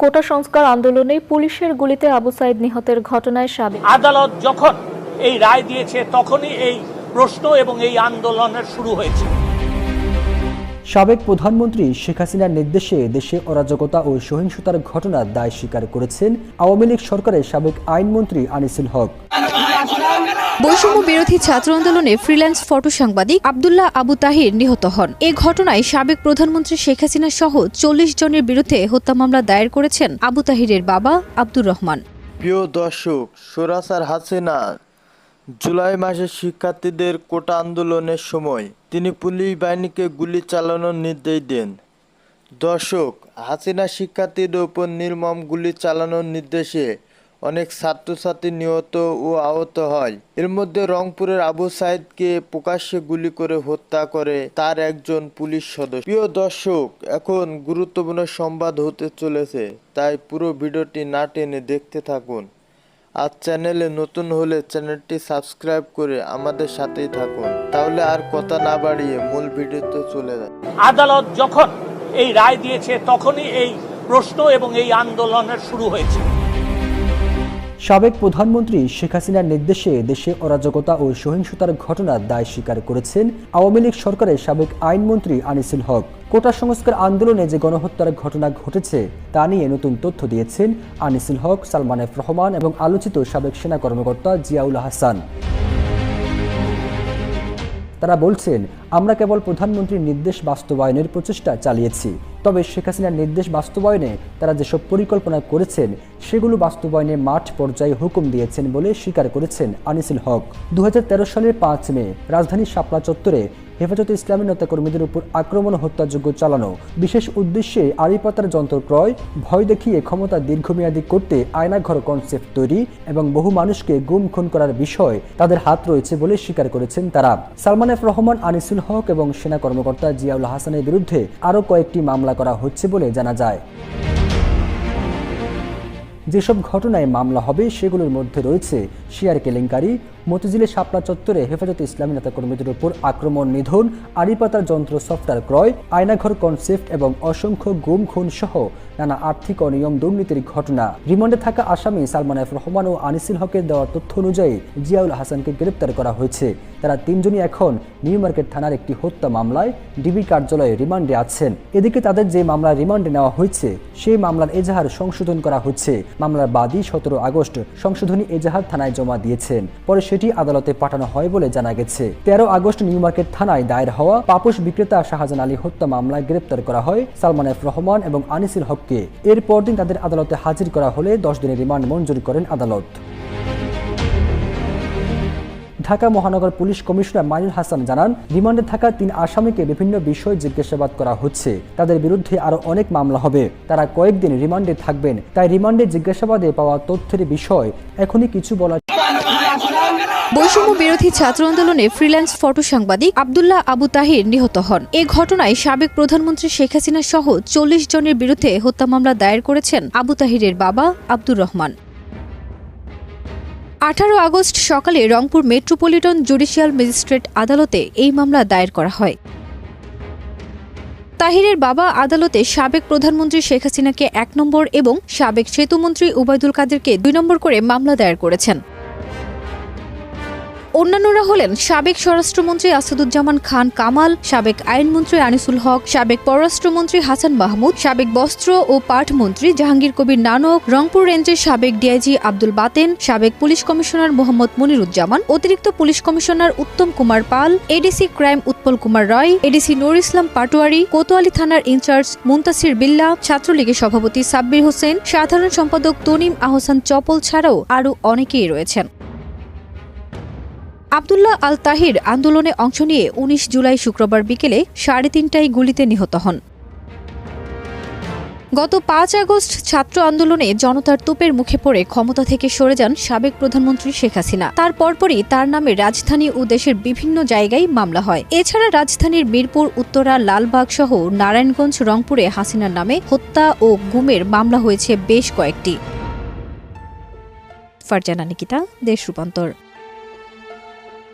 কোটা সংস্কার আন্দোলনে পুলিশের গুলিতে আবু সাইদ নিহতের ঘটনায় সাবেক আদালত যখন এই রায় দিয়েছে, তখনই এই প্রশ্ন এবং এই আন্দোলনের শুরু হয়েছে। সাবেক প্রধানমন্ত্রী শেখ হাসিনার নির্দেশে দেশে অরাজকতা ও সহিংসতার ঘটনার দায় স্বীকার করেছেন আওয়ামী লীগ সরকারের সাবেক আইনমন্ত্রী আনিসুল হক। বৈষম্য বিরোধী ছাত্র আন্দোলনে ফ্রিল্যান্স ফটো সাংবাদিক আবদুল্লাহ আবু তাহির নিহত হন। এ ঘটনায় সাবেক প্রধানমন্ত্রী শেখ হাসিনা সহ চল্লিশ জনের বিরুদ্ধে হত্যা মামলা দায়ের করেছেন আবু তাহিরের বাবা আব্দুর রহমান। প্রিয় দর্শক সোরাসার হাসিনা জুলাই মাসে শিক্ষার্থীদের কোটা আন্দোলনের সময় তিনি পুলিশ বাহিনীকে গুলি চালানোর নির্দেশ দেন। দর্শক, হাসিনা শিক্ষার্থীদের উপর নির্মম গুলি চালানোর নির্দেশে অনেক ছাত্রছাত্রী নিহত ও আহত হয়। এর মধ্যে রংপুরের আবু সাইদকে প্রকাশ্যে গুলি করে হত্যা করে তার একজন পুলিশ সদস্য। প্রিয় দর্শক, এখন গুরুত্বপূর্ণ সংবাদ হতে চলেছে, তাই পুরো ভিডিওটি না টেনে দেখতে থাকুন। আর চ্যানেলে নতুন হলে চ্যানেলটি সাবস্ক্রাইব করে আমাদের সাথেই থাকুন। তাহলে আর কথা না বাড়িয়ে মূল ভিডিওতে চলে যায় আদালত যখন এই রায় দিয়েছে, তখনই এই প্রশ্ন এবং এই আন্দোলনের শুরু হয়েছে। সাবেক প্রধানমন্ত্রী শেখ হাসিনার নির্দেশে দেশে অরাজকতা ও সহিংসতার ঘটনার দায় স্বীকার করেছেন আওয়ামী লীগ সরকারের সাবেক আইনমন্ত্রী আনিসুল হক। কোটা সংস্কার আন্দোলনে যে গণহত্যার ঘটনা ঘটেছে, তা নিয়ে নতুন তথ্য দিয়েছেন আনিসুল হক, সালমান এফ রহমান এবং আলোচিত সাবেক সেনা কর্মকর্তা জিয়াউল হাসান। তারা বলছেন, আমরা কেবল প্রধানমন্ত্রীর নির্দেশ বাস্তবায়নের প্রচেষ্টা চালিয়েছি। তবে শেখ হাসিনার নির্দেশ বাস্তবায়নে তারা যেসব পরিকল্পনা করেছেন, সেগুলো বাস্তবায়নে মাঠ পর্যায়ে হুকুম দিয়েছেন বলে স্বীকার করেছেন আনিসুল হক। দু হাজার তেরো সালের পাঁচ মে রাজধানীর শাপলা চত্বরে হেফাজতে ইসলামী নেতাকর্মীদের উপর আক্রমণ হত্যাযোগ্য চালানো। বিশেষ উদ্দেশ্যে আড়িপাতার যন্ত্র ক্রয়, ভয় দেখিয়ে ক্ষমতা দীর্ঘমেয়াদী করতে আয়নাঘর কনসেপ্ট তৈরি এবং বহু মানুষকে গুম, খুন করার বিষয় তাদের হাত রয়েছে বলে স্বীকার করেছেন তারা। সালমান এফ রহমান, আনিসুল হক এবং সেনা কর্মকর্তা জিয়াউল হাসানের বিরুদ্ধে আরও কয়েকটি মামলা করা হচ্ছে বলে জানা যায়। যেসব ঘটনায় মামলা হবে, সেগুলোর মধ্যে রয়েছে শিয়ার কেলেঙ্কারি মতিঝিলের শাপলা চত্বরে হেফাজতে ইসলামী নেতাকর্মীদের উপর আক্রমণ নিধন, আড়িপাতার যন্ত্র সফটওয়্যার ক্রয়, আয়নাঘর কনসেপ্ট এবং অসংখ্য গুম খুন সহ নানা আর্থিক অনিয়ম দুর্নীতির ঘটনা। রিমান্ডে থাকা আসামি সালমান এফ রহমান ও আনিসুল হকের দেওয়া তথ্য অনুযায়ী জিয়াউল হাসানকে গ্রেপ্তার করা হয়েছে। তারা তিনজনই এখন নিউ মার্কেট থানার একটি হত্যা মামলায় ডিবি কার্যালয়ে রিমান্ডে আছেন। এদিকে তাদের যে মামলার রিমান্ডে নেওয়া হয়েছে, সেই মামলার এজাহার সংশোধন করা হচ্ছে। মামলার বাদী সতেরো আগস্ট সংশোধনী এজাহার থানায় জমা দিয়েছেন। পরে সেটি আদালতে পাঠানো হয় বলে জানা গেছে। তেরো আগস্ট নিউ মার্কেট থানায় দায়ের হওয়া পাপোশ বিক্রেতা শাহজান আলী হত্যা মামলায় গ্রেপ্তার করা হয় সালমান এফ রহমান এবং আনিসুল হককে। এর পরদিন তাদের আদালতে হাজির করা হলে দশ দিনের রিমান্ড মঞ্জুর করেন আদালত। ঢাকা মহানগর পুলিশ কমিশনার মাইনুল হাসান জানান, রিমান্ডে থাকা তিন আসামিকে বিভিন্ন বিষয়ে জিজ্ঞাসাবাদ করা হচ্ছে। তাদের বিরুদ্ধে আরও অনেক মামলা হবে। তারা কয়েকদিন রিমান্ডে থাকবেন। তাই রিমান্ডে জিজ্ঞাসাবাদে পাওয়া তথ্যের বিষয় এখনই কিছু বলা বৈষম্য বিরোধী ছাত্র আন্দোলনে ফ্রিল্যান্স ফটো সাংবাদিক আবদুল্লাহ আবু তাহির নিহত হন। এ ঘটনায় সাবেক প্রধানমন্ত্রী শেখ হাসিনা সহ চল্লিশ জনের বিরুদ্ধে হত্যা মামলা দায়ের করেছেন আবু তাহিরের বাবা আব্দুর রহমান। আঠারো আগস্ট সকালে রংপুর মেট্রোপলিটন জুডিশিয়াল ম্যাজিস্ট্রেট আদালতে এই মামলা দায়ের করা হয়। তাহিরের বাবা আদালতে সাবেক প্রধানমন্ত্রী শেখ হাসিনাকে এক নম্বর এবং সাবেক সেতুমন্ত্রী উবায়দুল কাদেরকে দুই নম্বর করে মামলা দায়ের করেছেন। অন্যান্যরা হলেন সাবেক স্বরাষ্ট্রমন্ত্রী আসাদুজ্জামান খান কামাল, সাবেক আইনমন্ত্রী আনিসুল হক, সাবেক পররাষ্ট্রমন্ত্রী হাসান মাহমুদ, সাবেক বস্ত্র ও পাট মন্ত্রী জাহাঙ্গীর কবির নানক, রংপুর রেঞ্জের সাবেক ডিআইজি আব্দুল বাতেন, সাবেক পুলিশ কমিশনার মোহাম্মদ মনিরুজ্জামান, অতিরিক্ত police commissioner Uttam Kumar Pal, ADC crime Utpal Kumar Roy, ADC Nur Islam Patwari, Kotwali থানার ইনচার্জ মুন্তাসির বিল্লা, ছাত্রলীগের সভাপতি সাব্বির হোসেন, সাধারণ সম্পাদক তনিম আহসান চপল ছাড়াও আরও অনেকেই রয়েছেন। আবদুল্লাহ আল তাহির আন্দোলনে অংশ নিয়ে উনিশ জুলাই শুক্রবার বিকেলে সাড়ে তিনটায় গুলিতে নিহত হন। গত পাঁচ আগস্ট ছাত্র আন্দোলনে জনতার তোপের মুখে পড়ে ক্ষমতা থেকে সরে যান সাবেক প্রধানমন্ত্রী শেখ হাসিনা। তার পরপরই তার নামে রাজধানী ও দেশের বিভিন্ন জায়গায় মামলা হয়। এছাড়া রাজধানীর মিরপুর, উত্তরা, লালবাগ সহ নারায়ণগঞ্জ, রংপুরে হাসিনার নামে হত্যা ও গুমের মামলা হয়েছে বেশ কয়েকটি। ফারজানা নিকিতা, দেশ রূপান্তর।